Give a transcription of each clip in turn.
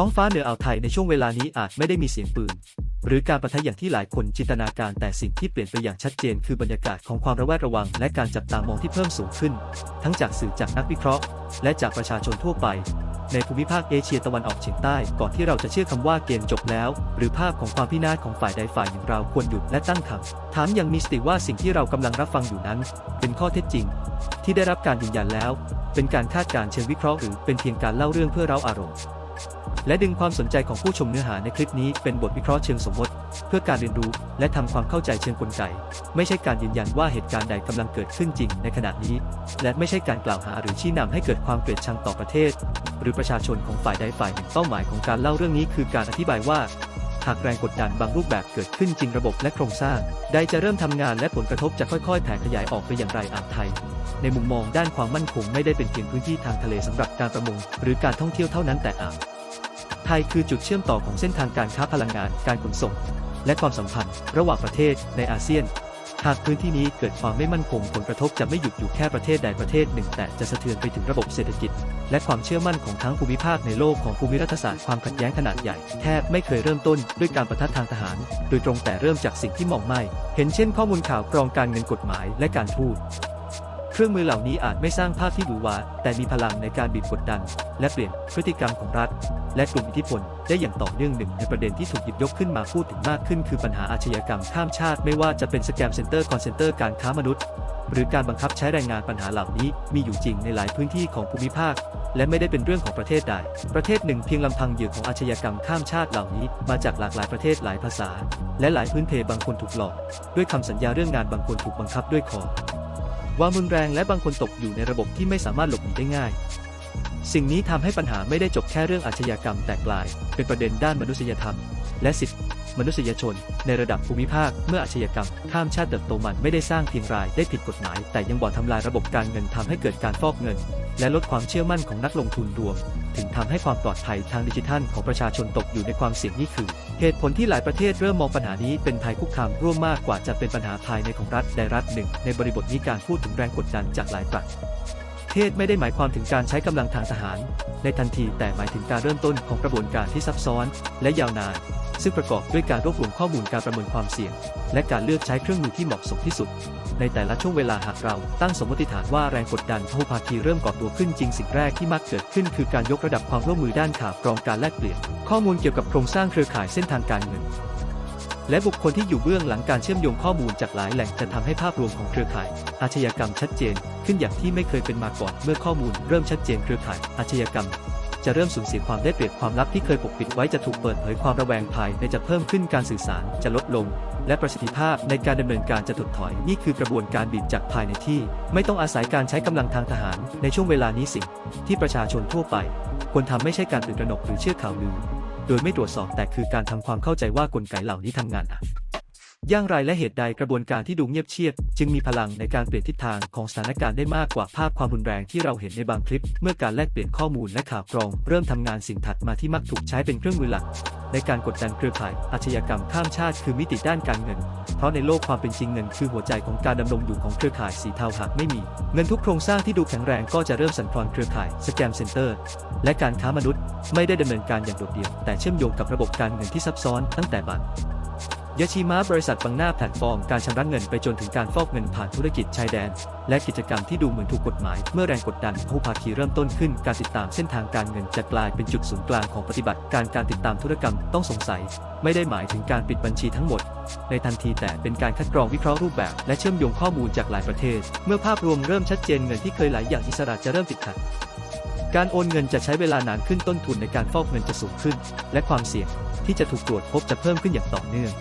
ท้องฟ้าเหนืออ่าวไทยในช่วงเวลานี้อาจไม่ได้มีเสียงปืน หรือการประทะอย่างที่หลายคนจินตนาการแต่สิ่งที่เปลี่ยนไปอย่างชัดเจน คือบรรยากาศของความระแวดระวัง และการจับตามองที่เพิ่มสูงขึ้น ทั้งจากสื่อจากนักวิเคราะห์ และจากประชาชนทั่วไป ในภูมิภาคเอเชียตะวันออกเฉียงใต้ก่อนที่เราจะเชื่อคำว่าเกมจบแล้ว หรือภาพของความพินาศของฝ่ายใดฝ่ายหนึ่งเราควรหยุดและตั้งคำถามอย่างมีสติว่าสิ่งที่เรากำลังรับฟังอยู่นั้น เป็นข้อเท็จจริง ที่ได้รับการยืนยันแล้ว เป็นการคาดการณ์เชิงวิเคราะห์หรือเป็นเพียงการเล่าเรื่องเพื่อเร้าอารมณ์ และดึงความสนใจของผู้ชมเนื้อหาในคลิปนี้เป็นบทวิเคราะห์เชิงสมมติ เพื่อการเรียนรู้และทำความเข้าใจเชิงกลไก ไม่ใช่การยืนยันว่าเหตุการณ์ใดกำลังเกิดขึ้นจริงในขณะนี้ และไม่ใช่การกล่าวหาหรือชี้นำให้เกิดความเกลียดชังต่อประเทศ หรือประชาชนของฝ่ายใดฝ่ายหนึ่งเป้าหมายของการเล่าเรื่องนี้คือการอธิบายว่าหากแรงกดดันบางรูปแบบเกิดขึ้นจริงระบบและโครงสร้างใดจะเริ่มทำงานและผลกระทบจะค่อยๆ แผ่ขยายออกไปอย่างไรอ่าวไทย ในมุมมองด้านความมั่นคงไม่ได้เป็นเพียงพื้นที่ทางทะเลสำหรับการประมงหรือการท่องเที่ยวเท่านั้นแต่อ่าว ไทยคือจุดเชื่อมต่อของเส้นทางการค้าพลังงาน การขนส่ง และความสัมพันธ์ ระหว่างประเทศในอาเซียน หากพื้นที่นี้เกิดความไม่มั่นคงผลกระทบจะไม่หยุดอยู่แค่ประเทศใดประเทศหนึ่ง แต่จะสะเทือนไปถึงระบบเศรษฐกิจ และความเชื่อมั่นของทั้งภูมิภาคในโลกของภูมิรัฐศาสตร์ความขัดแย้งขนาดใหญ่แทบไม่เคยเริ่มต้นด้วยการประทัดทางทหาร โดยตรงแต่เริ่มจากสิ่งที่มองไม่ เห็นเช่น ข้อมูลข่าวกรองการเงินกฎหมายและการทูต เครื่องมือเหล่านี้อาจไม่สร้างภาพที่หวือหวาแต่มีพลังในการบีบกดดัน และเปลี่ยนพฤติกรรมของรัฐ และกลุ่มอิทธิพล ได้อย่างต่อเนื่องหนึ่งในประเด็นที่ถูกหยิบยกขึ้นมาพูดถึงมากขึ้น คือปัญหาอาชญากรรมข้ามชาติไม่ว่าจะเป็นสแกมเซ็นเตอร์คอนเซนเตอร์การค้ามนุษย์ หรือการบังคับใช้แรงงานปัญหาเหล่านี้ มีอยู่จริงในหลายพื้นที่ของภูมิภาค และไม่ได้เป็นเรื่องของประเทศใดประเทศหนึ่งเพียงลำพังเหยื่อของอาชญากรรมข้ามชาติเหล่านี้ มาจากหลากหลายประเทศหลายภาษา และหลายพื้นเพบางคนถูกหลอก ด้วยคำสัญญาเรื่องงานบางคนถูกบังคับด้วยคอ ความรุนแรงและบางคนตกอยู่ในระบบที่ไม่สามารถหลบหนีได้ง่าย สิ่งนี้ทำให้ปัญหาไม่ได้จบแค่เรื่องอาชญากรรมแต่กลาย เป็นประเด็นด้านมนุษยธรรม และสิทธิมนุษยชน ในระดับภูมิภาคเมื่ออาชญากรรม ข้ามชาติเติบโตมันไม่ได้สร้างเพียงรายได้ผิดกฎหมาย แต่ยังบ่อนทำลายระบบการเงินทำให้เกิดการฟอกเงิน และลดความเชื่อมั่นของนักลงทุนรวม ถึงทำให้ความปลอดภัยทางดิจิทัลของประชาชนตกอยู่ในความเสี่ยงนี่คือ เหตุผลที่หลายประเทศเริ่มมองปัญหานี้เป็นภัยคุกคามร่วมมากกว่าจะเป็นปัญหาภายในของรัฐใดรัฐหนึ่ง ในบริบทนี้การพูดถึงแรงกดดันจากหลายประเทศไม่ได้หมายความถึงการใช้กำลังทางทหาร ในทันทีแต่หมายถึงการเริ่มต้นของกระบวนการที่ซับซ้อน และยาวนาน ซึ่งประกอบด้วยการรวบรวมข้อมูลการประเมินความเสี่ยง และการเลือกใช้เครื่องมือที่เหมาะสมที่สุด ในแต่ละช่วงเวลาหากเราตั้งสมมติฐานว่าแรงกดดันพหุภาคีเริ่มก่อตัวขึ้นจริงสิ่งแรกที่มักเกิดขึ้นคือการยกระดับความร่วมมือด้านข่าวกรองการแลกเปลี่ยน ข้อมูลเกี่ยวกับโครงสร้างเครือข่ายเส้นทางการเงินและบุคคลที่อยู่เบื้องหลังการเชื่อมโยงข้อมูลจากหลายแหล่งจะทำให้ภาพรวมของเครือข่าย อาชญากรรมชัดเจน ขึ้นอย่างที่ไม่เคยเป็นมาก่อน เมื่อข้อมูลเริ่มชัดเจนเครือข่าย อาชญากรรม จะเริ่มสูญเสียความได้เปรียบความลับที่เคยปกปิดไว้จะถูกเปิดเผยความระแวงภายในจะเพิ่มขึ้นการสื่อสารจะลดลง และประสิทธิภาพในการดำเนินการจะถดถอย นี่คือกระบวนการบีบจากภายในที่ ไม่ต้องอาศัยการใช้กำลังทางทหาร ในช่วงเวลานี้สิ่ง ที่ประชาชนทั่วไป ควรทำไม่ใช่การตื่นตระหนกหรือเชื่อข่าวลือ โดยไม่ตรวจสอบแต่คือการทำความเข้าใจว่ากลไกเหล่านี้ทำงานอะ ย่างไรและเหตุใดกระบวนการที่ดูเงียบเชียบ จึงมีพลังในการเปลี่ยนทิศทางของสถานการณ์ได้มากกว่าภาพความรุนแรงที่เราเห็นในบางคลิป เมื่อการแลกเปลี่ยนข้อมูลและข่าวกรอง เริ่มทำงานสิ่งถัดมาที่มักถูกใช้เป็นเครื่องมือหลัก ในการกดดันเครือข่ายอาชญากรรมข้ามชาติคือมิติด้านการเงิน เพราะในโลกความเป็นจริงเงินคือหัวใจของการดำรงอยู่ของเครือข่ายสีเทาหากไม่มี เงินทุกโครงสร้างที่ดูแข็งแรงก็จะเริ่มสั่นคลอนเครือข่ายสแกมเซ็นเตอร์และการค้ามนุษย์ ไม่ได้ดำเนินการอย่างโดดเดี่ยวแต่เชื่อมโยงกับระบบการเงินที่ซับซ้อนตั้งแต่บัตร ยาชิมะบริษัทบังหน้าแพลตฟอร์มการชำระเงินไปจนถึงการฟอกเงินผ่านธุรกิจชายแดน และกิจกรรมที่ดูเหมือนถูกกฎหมาย เมื่อแรงกดดันผู้ภาคีเริ่มต้นขึ้น การติดตามเส้นทางการเงินจะกลายเป็นจุดศูนย์กลางของปฏิบัติการการติดตามธุรกรรมต้องสงสัย ไม่ได้หมายถึงการปิดบัญชีทั้งหมด ในทันทีแต่เป็นการคัดกรองวิเคราะห์รูปแบบ และเชื่อมโยงข้อมูลจากหลายประเทศ เมื่อภาพรวมเริ่มชัดเจนเงินที่เคยไหลอย่างอิสระจะเริ่มติดขัดการโอนเงินจะใช้เวลานานขึ้นต้นทุนในการฟอกเงินจะสูงขึ้น และความเสี่ยงที่จะถูกตรวจพบจะเพิ่มขึ้นอย่างต่อเนื่อง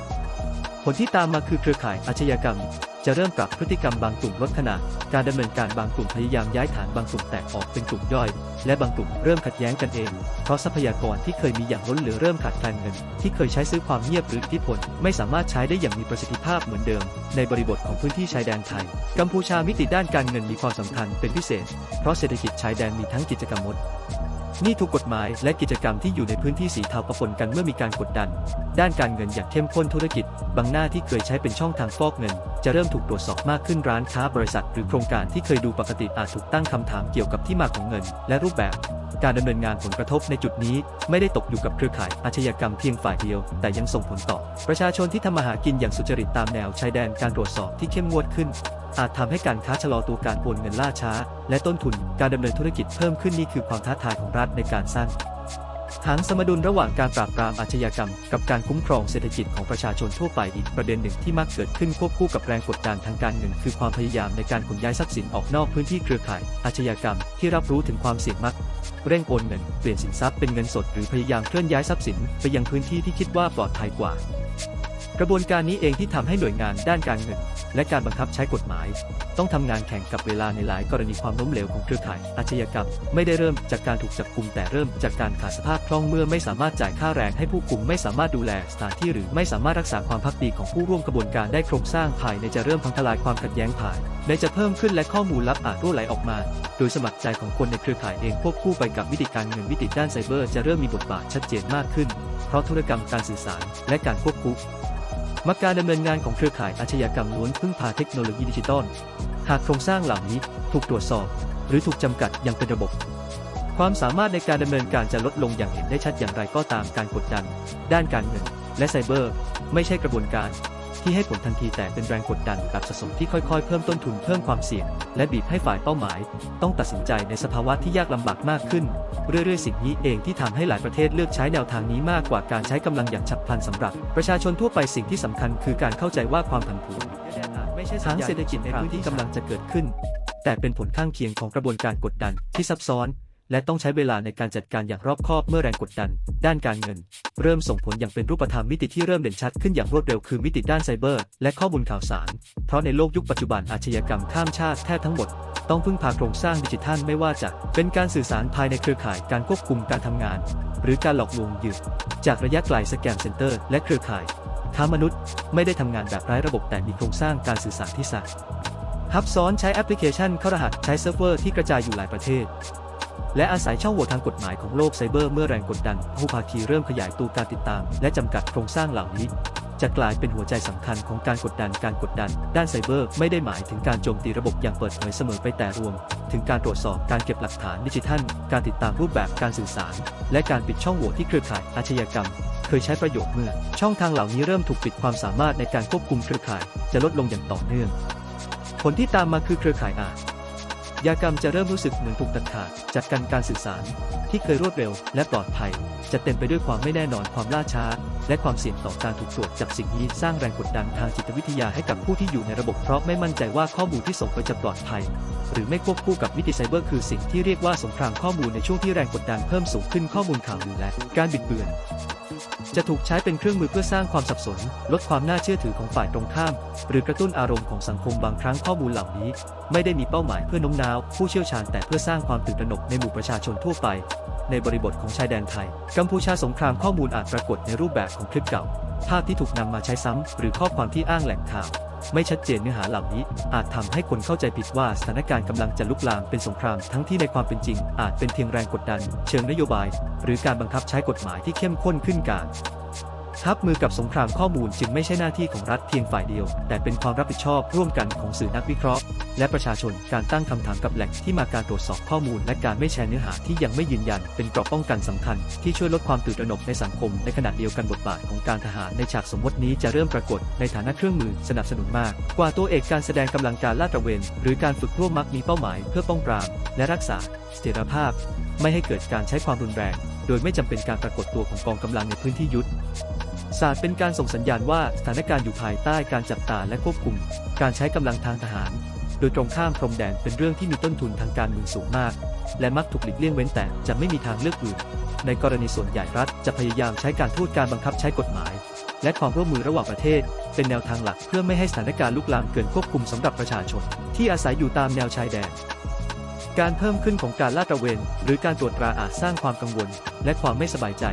ผลที่ตามมาคือเครือข่ายอาชญากรรม จะเริ่มปรับพฤติกรรมบางกลุ่มลดขนาด การดำเนินการบางกลุ่มพยายามย้ายฐานบางกลุ่มแตกออกเป็นกลุ่มย่อย และบางกลุ่มเริ่มขัดแย้งกันเอง เพราะทรัพยากรที่เคยมีอย่างล้นเหลือเริ่มขาดแคลนเงิน ที่เคยใช้ซื้อความเงียบหรืออิทธิพลไม่สามารถใช้ได้อย่างมีประสิทธิภาพเหมือนเดิม ในบริบทของพื้นที่ชายแดนไทย กัมพูชามิติด้านการเงินมีความสำคัญเป็นพิเศษ เพราะเศรษฐกิจชายแดนมีทั้งกิจกรรมมด นี่ถูกกฎหมายและกิจกรรมที่อยู่ในพื้นที่สีเทาปะปนกันเมื่อมีการกดดัน ด้านการเงินอย่างเข้มข้นธุรกิจ บางหน้าที่เคยใช้เป็นช่องทางฟอกเงิน จะเริ่มถูกตรวจสอบมากขึ้นร้านค้าบริษัท หรือโครงการที่เคยดูปกติอาจถูกตั้งคำถามเกี่ยวกับที่มาของเงิน และรูปแบบ การดำเนินงานผลกระทบในจุดนี้ ไม่ได้ตกอยู่กับเครือข่ายอาชญากรรมเพียงฝ่ายเดียว แต่ยังส่งผลต่อ ประชาชนที่ทำมาหากินอย่างสุจริตตามแนวชายแดนการตรวจสอบที่เข้มงวดขึ้น อาจทำให้การค้าชะลอตัวการโอนเงินล่าช้า และต้นทุนการดำเนินธุรกิจเพิ่มขึ้นนี่คือความท้าทายของรัฐในการสร้างหางสมดุลระหว่างการปราบปรามอาชญากรรม กับการคุ้มครองเศรษฐกิจของประชาชนทั่วไปอีกประเด็นหนึ่งที่มักเกิดขึ้นควบคู่กับแรงกดดันทางการเงิน คือความพยายามในการขนย้ายทรัพย์สินออกนอกพื้นที่เครือข่าย อาชญากรรม ที่รับรู้ถึงความเสี่ยงมัก เร่งโอนเงินเปลี่ยนสินทรัพย์เป็นเงินสดหรือพยายามเคลื่อนย้ายทรัพย์สิน ไปยังพื้นที่ที่คิดว่าปลอดภัยกว่า กระบวนการนี้เองที่ทำให้หน่วยงานด้านการเงิน และการบังคับใช้กฎหมาย ต้องทำงานแข่งกับเวลาในหลายกรณีความล้มเหลวของเครือข่ายอาชญากรรม ไม่ได้เริ่มจากการถูกจับกลุมแต่เริ่มจากการขาดสภาพคล่องเมื่อไม่สามารถจ่ายค่าแรงให้ผู้กลุ่มไม่สามารถดูแลสถานที่หรือไม่สามารถรักษาความพักดีของผู้ร่วมกระบวนการได้โครงสร้างภายในจะเริ่มพังทลายความขัดแย้งภายในจะเพิ่มขึ้นและข้อมูลลับอาจรั่วไหลออกมา โดยสมัครใจของคนในเครือข่ายเองควบคู่ไปกับวิธีการเงินวิธีด้านไซเบอร์ จะเริ่มมีบทบาทชัดเจนมากขึ้น เพราะธุรกรรมการสื่อสาร และการควบคุม มักการดำเนินงานของเครือข่ายอาชญากรรมล้วนพึ่งพาเทคโนโลยีดิจิตอล หากโครงสร้างเหล่านี้ถูกตรวจสอบ หรือถูกจำกัดอย่างเป็นระบบ ความสามารถในการดำเนินการจะลดลงอย่างเห็นได้ชัดอย่างไรก็ตามการกดดัน ด้านการเงิน และไซเบอร์ ไม่ใช่กระบวนการ ที่ให้ผลทันทีแต่เป็นแรงกดดันแบบสะสมที่ค่อยๆ เพิ่มต้นทุนเพิ่มความเสี่ยง และบีบให้ฝ่ายเป้าหมาย ต้องตัดสินใจในสภาวะที่ยากลำบากมากขึ้น เรื่อยๆ สิ่งนี้เองที่ทำให้หลายประเทศเลือกใช้แนวทางนี้มากกว่าการใช้กำลังอย่างฉับพลันสำหรับ ประชาชนทั่วไปสิ่งที่สำคัญคือการเข้าใจว่าความผันผวนไม่ใช่ทางเศรษฐกิจในพื้นที่กำลังจะเกิดขึ้น แต่เป็นผลข้างเคียงของกระบวนการกดดันที่ซับซ้อน และต้องใช้เวลาในการจัดการอย่างรอบคอบเมื่อแรงกดดัน ด้านการเงิน เริ่มส่งผลอย่างเป็นรูปธรรมมิติที่เริ่มเด่นชัดขึ้นอย่างรวดเร็วคือมิติด้านไซเบอร์ และข้อมูลข่าวสาร เพราะในโลกยุคปัจจุบันอาชญากรรมข้ามชาติแทบทั้งหมด ต้องพึ่งพาโครงสร้างดิจิทัลไม่ว่าจะเป็นการสื่อสารภายในเครือข่ายการควบคุมการทำงาน หรือการหลอกลวงยืมจากระยะไกลสแกมเซ็นเตอร์ และเครือข่ายค้ามนุษย์ไม่ได้ทำงานแบบไร้ระบบแต่มีโครงสร้างการสื่อสารที่ซับซับซ้อนใช้แอปพลิเคชันเข้ารหัสใช้เซิร์ฟเวอร์ที่กระจายอยู่หลายประเทศ และอาศัยช่องโหว่ทางกฎหมายของโลกไซเบอร์เมื่อแรงกดดันผู้ภาคีเริ่มขยายตัวการติดตาม และจำกัดโครงสร้างเหล่านี้จะกลายเป็นหัวใจสำคัญของการกดดันการกดดัน ด้านไซเบอร์ไม่ได้หมายถึงการโจมตีระบบอย่างเปิดเผยเสมอไปแต่รวม ถึงการตรวจสอบการเก็บหลักฐานดิจิทัล การติดตามรูปแบบการสื่อสาร และการปิดช่องโหว่ที่เครือข่ายอาชญากรรม เคยใช้ประโยชน์เมื่อ ช่องทางเหล่านี้เริ่มถูกปิดความสามารถในการควบคุมเครือข่าย จะลดลงอย่างต่อเนื่อง ผลที่ตามมาคือเครือข่ายอาช ญากรรมจะเริ่มรู้สึกเหมือนถูกตัดขาดจากการการสื่อสาร ที่เคยรวดเร็วและปลอดภัย จะเต็มไปด้วยความไม่แน่นอนความล่าช้า และความเสี่ยงต่อการถูกตรวจจับสิ่งนี้สร้างแรงกดดันทางจิตวิทยาให้กับผู้ที่อยู่ในระบบเพราะไม่มั่นใจว่าข้อมูลที่ส่งไปจะปลอดภัย หรือไม่ควบคู่กับมิติไซเบอร์คือสิ่งที่เรียกว่าสงครามข้อมูลในช่วงที่แรงกดดันเพิ่มสูงขึ้นข้อมูลข่าวลือและการบิดเบือน จะถูกใช้เป็นเครื่องมือเพื่อสร้างความสับสน ลดความน่าเชื่อถือของฝ่ายตรงข้าม หรือกระตุ้นอารมณ์ของสังคมบางครั้งข้อมูลเหล่านี้ ไม่ได้มีเป้าหมายเพื่อน้มน้าว ผู้เชี่ยวชาญแต่เพื่อสร้างความตื่นตระหนกในหมู่ประชาชนทั่วไป ในบริบทของชายแดนไทย กัมพูชาสงครามข้อมูลอาจปรากฏในรูปแบบของคลิปเก่า ภาพที่ถูกนำมาใช้ซ้ำหรือข้อความที่อ้างแหล่งข่าวไม่ชัดเจนเนื้อหาเหล่านี้ อาจทำให้คนเข้าใจผิดว่าสถานการณ์กำลังจะลุกลามเป็นสงครามทั้งที่ในความเป็นจริง อาจเป็นเพียงแรงกดดัน เชิงนโยบาย หรือการบังคับใช้กฎหมายที่เข้มข้นขึ้นการ ทับมือกับสงครามข้อมูลจึงไม่ใช่หน้าที่ของรัฐเพียงฝ่ายเดียว แต่เป็นความรับผิดชอบร่วมกันของสื่อนักวิเคราะห์ และประชาชนการตั้งคำถามกับแหล่งที่มาการตรวจสอบข้อมูล และการไม่แชร์เนื้อหาที่ยังไม่ยืนยัน เป็นกราะป้องกันสำคัญ ที่ช่วยลดความตื่นตระหนกในสังคมในขณะเดียวกันบทบาทของการทหารในฉากสมมตินี้จะเริ่มปรากฏในฐานะเครื่องมือสนับสนุนมาก กว่าตัวเอกการแสดงกำลังการลาดตระเวน หรือการฝึกร่วมมักมีเป้าหมายเพื่อป้องปรามและรักษาเสถียรภาพ ไม่ให้เกิดการใช้ความรุนแรง โดยไม่จำเป็นการปรากฏตัวของกองกำลังในพื้นที่ยุทธ ศาสตร์เป็นการส่งสัญญาณว่าสถานการณ์อยู่ภายใต้การจับตาและควบคุม การใช้กำลังทางทหาร โดยตรงข้ามพรมแดนเป็นเรื่องที่มีต้นทุนทางการเมืองสูงมาก และมักถูกหลีกเลี่ยงเว้นแต่จะไม่มีทางเลือกอื่น ในกรณีส่วนใหญ่รัฐจะพยายามใช้การทูตการบังคับใช้กฎหมาย และความร่วมมือระหว่างประเทศ เป็นแนวทางหลักเพื่อไม่ให้สถานการณ์ลุกลามเกินควบคุมสำหรับประชาชน ที่อาศัยอยู่ตามแนวชายแดนการเพิ่มขึ้นของการลาดตระเวน หรือการตรวจตราอาจสร้างความกังวล และความไม่สบายใจ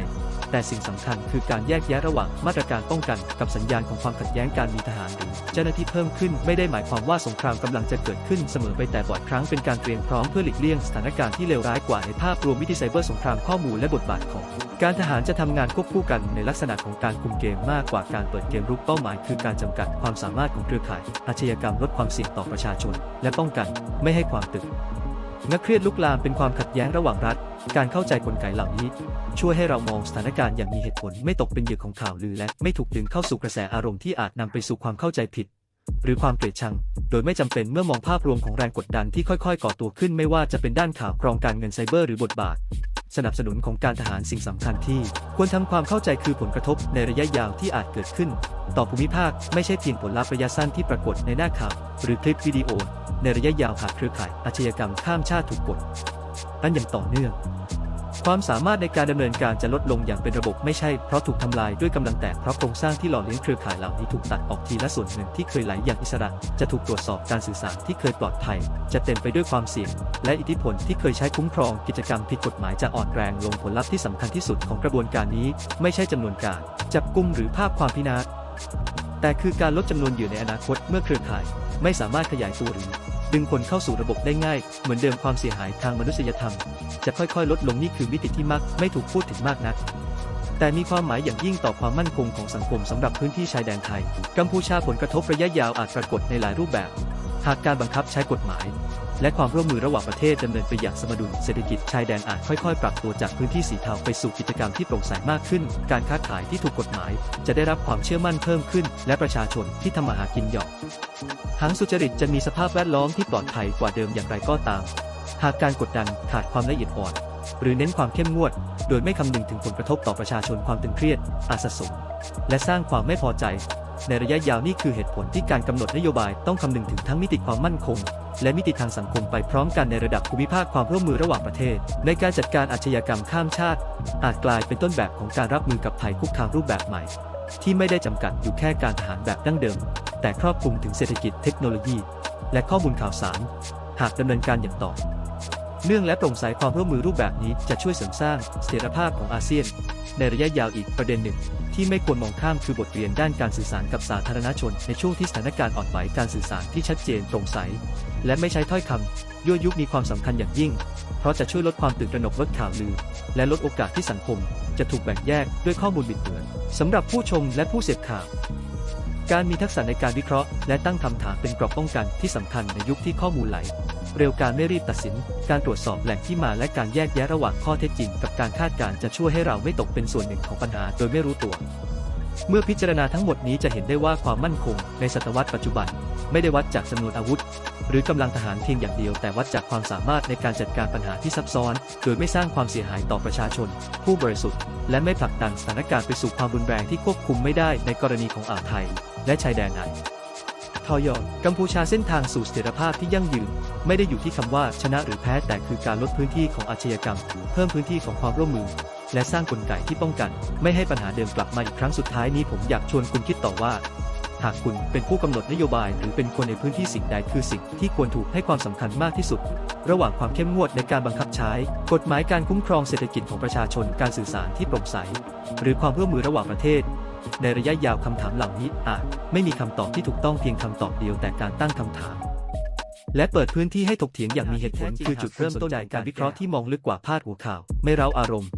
แต่สิ่งสำคัญคือการแยกแยะระหว่างมาตรการป้องกันกับสัญญาณของความขัดแย้งการมีทหารหรือเจ้าหน้าที่เพิ่มขึ้นไม่ได้หมายความว่าสงครามกำลังจะเกิดขึ้นเสมอไปแต่บ่อยครั้งเป็นการเตรียมพร้อมเพื่อหลีกเลี่ยงสถานการณ์ที่เลวร้ายกว่าในภาพรวมวิธีไซเบอร์สงครามข้อมูลและบทบาทของการทหารจะทำงานควบคู่กันในลักษณะของการคุมเกมมากกว่าการเปิดเกมรุกเป้าหมายคือการจำกัดความสามารถของเครือข่ายอาชญากรรมลดความเสี่ยงต่อประชาชน และป้องกันไม่ให้ความตึง นักเครียดลุกลามเป็นความขัดแย้งระหว่างรัฐ การเข้าใจกลไกเหล่านี้ ช่วยให้เรามองสถานการณ์อย่างมีเหตุผลไม่ตกเป็นเหยื่อของข่าวลือและไม่ถูกดึงเข้าสู่กระแสอารมณ์ที่อาจนำไปสู่ความเข้าใจผิด หรือความเกลียดชัง โดยไม่จำเป็นเมื่อมองภาพรวมของแรงกดดันที่ค่อยๆ ก่อตัวขึ้นไม่ว่าจะเป็นด้านข่าวกรองการเงินไซเบอร์หรือบทบาทสนับสนุนของการทหารสิ่งสำคัญที่ ควรทำความเข้าใจคือผลกระทบในระยะยาวที่อาจเกิดขึ้น ต่อภูมิภาคไม่ใช่เพียงผลลัพธ์ระยะสั้นที่ปรากฏในหน้าข่าวหรือคลิปวิดีโอ ในระยะยาวหากเครือข่ายอาชญากรรมข้ามชาติถูกกดอันอย่างต่อเนื่อง ความสามารถในการดำเนินการจะลดลงอย่างเป็นระบบไม่ใช่เพราะถูกทำลายด้วยกำลังแต่เพราะโครงสร้างที่หล่อเลี้ยงเครือข่ายเหล่านี้ถูกตัดออกทีละส่วนหนึ่งที่เคยไหลอย่างอิสระ จะถูกตรวจสอบการสื่อสารที่เคยปลอดภัย จะเต็มไปด้วยความเสี่ยง และอิทธิพลที่เคยใช้คุ้มครองกิจกรรมผิดกฎหมายจะอ่อนแรงลงผลลัพธ์ที่สำคัญที่สุดของกระบวนการนี้ ไม่ใช่จำนวนการ จับกุมหรือภาพความพินาศ แต่คือการลดจำนวนเหยื่อในอนาคตเมื่อเครือข่าย ไม่สามารถขยายตัวหรือดึงคนเข้าสู่ระบบได้ง่าย เหมือนเดิมความเสียหายทางมนุษยธรรม จะค่อยๆ ลดลงนี่คือมิติที่มักไม่ถูกพูดถึงมากนัก แต่มีความหมายอย่างยิ่งต่อความมั่นคงของสังคมสำหรับพื้นที่ชายแดนไทย กัมพูชาผลกระทบระยะยาวอาจปรากฏในหลายรูปแบบ หากการบังคับใช้กฎหมาย และความร่วมมือระหว่างประเทศดำเนินไปอย่างสมดุลเศรษฐกิจชายแดนอาจค่อยๆ ปรับตัวจากพื้นที่สีเทาไปสู่กิจกรรมที่โปร่งใสมากขึ้น การค้าขายที่ถูกกฎหมาย จะได้รับความเชื่อมั่นเพิ่มขึ้น และประชาชนที่ทำมาหากินหยอกหางสุจริตจะมีสภาพแวดล้อมที่ปลอดภัยกว่าเดิมอย่างไรก็ตาม หากการกดดันขาดความละเอียดอ่อน หรือเน้นความเข้มงวด โดยไม่คำนึงถึงผลกระทบต่อประชาชนความตึงเครียด อาจสะสม และสร้างความไม่พอใจ ในระยะยาวนี่คือเหตุผลที่การกำหนดนโยบายต้องคำนึงถึงทั้งมิติความมั่นคง และมิติทางสังคมไปพร้อมกันในระดับภูมิภาคความร่วมมือระหว่างประเทศ ในการจัดการอาชญากรรมข้ามชาติ อาจกลายเป็นต้นแบบของการรับมือกับภัยคุกคามรูปแบบใหม่ ที่ไม่ได้จำกัดอยู่แค่การทหารแบบดั้งเดิม แต่ครอบคลุมถึงเศรษฐกิจเทคโนโลยี และข้อมูลข่าวสาร หากดำเนินการอย่างต่อ เนื่องและโปร่งใสความร่วมมือรูปแบบนี้จะช่วยเสริมสร้างเสถียรภาพของอาเซียน ในระยะยาวอีกประเด็นหนึ่ง ที่ไม่ควรมองข้ามคือบทเรียนด้านการสื่อสารกับสาธารณชน ในช่วงที่สถานการณ์อ่อนไหวการสื่อสารที่ชัดเจนโปร่งใส และไม่ใช้ถ้อยคำยั่วยุมีความสำคัญอย่างยิ่ง เพราะจะช่วยลดความตื่นตระหนกลดข่าวลือ และลดโอกาสที่สังคม จะถูกแบ่งแยกด้วยข้อมูลบิดเบือนสำหรับผู้ชมและผู้เสพข่าวการมีทักษะในการวิเคราะห์และตั้งคำถามเป็นกรอบป้องกันที่สำคัญในยุคที่ข้อมูลไหล เร็วการไม่รีบตัดสิน การตรวจสอบแหล่งที่มาและการแยกแยะระหว่างข้อเท็จจริง กับการคาดการณ์จะช่วยให้เราไม่ตกเป็นส่วนหนึ่งของปัญหาโดยไม่รู้ตัว เมื่อพิจารณาทั้งหมดนี้จะเห็นได้ว่าความมั่นคง ในศตวรรษปัจจุบัน ไม่ได้วัดจากจำนวนอาวุธ หรือกำลังทหารเพียงอย่างเดียวแต่วัดจากความสามารถในการจัดการปัญหาที่ซับซ้อน โดยไม่สร้างความเสียหายต่อประชาชน ผู้บริสุทธิ์ และไม่ผลักดันสถานการณ์ไปสู่ความรุนแรงที่ควบคุมไม่ได้ในกรณีของอ่าวไทย และชายแดนไทยทอยอกัมพูชาเส้นทางสู่เสถียรภาพที่ยั่งยืน ไม่ได้อยู่ที่คำว่าชนะหรือแพ้แต่คือการลดพื้นที่ของอาชญากรรม เพิ่มพื้นที่ของความร่วมมือ และสร้างกลไกที่ป้องกัน ไม่ให้ปัญหาเดิมกลับมาอีกครั้งสุดท้ายนี้ผมอยากชวนคุณคิดต่อว่า หากคุณเป็นผู้กำหนดนโยบายหรือเป็นคนในพื้นที่สิ่งใดคือสิ่งที่ควรถูกให้ความสำคัญมากที่สุด ระหว่างความเข้มงวดในการบังคับใช้ กฎหมายการคุ้มครองเศรษฐกิจของประชาชนการสื่อสารที่โปร่งใส หรือความร่วมมือระหว่างประเทศในระยะยาวคำถามเหล่านี้อาจไม่มีคำตอบที่ถูกต้องเพียงคำตอบเดียวแต่การตั้งคำถาม และเปิดพื้นที่ให้ถกเถียงอย่างมีเหตุผลคือจุดเริ่มต้นในการวิเคราะห์ที่มองลึกกว่าพาดหัวข่าว ไม่เร้าอารมณ์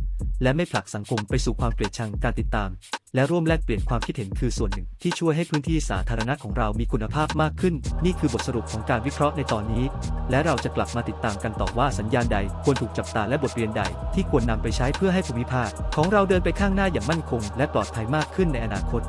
และไม่ผลักสังคมไปสู่ความเกลียดชังการติดตาม และร่วมแลกเปลี่ยนความคิดเห็นคือส่วนหนึ่ง ที่ช่วยให้พื้นที่สาธารณะของเรามีคุณภาพมากขึ้น นี่คือบทสรุปของการวิเคราะห์ในตอนนี้ และเราจะกลับมาติดตามกันต่อว่าสัญญาณใดควรถูกจับตาและบทเรียนใด ที่ควรนำไปใช้เพื่อให้ภูมิภาคของเราเดินไปข้างหน้าอย่างมั่นคง และปลอดภัยมากขึ้นในอนาคต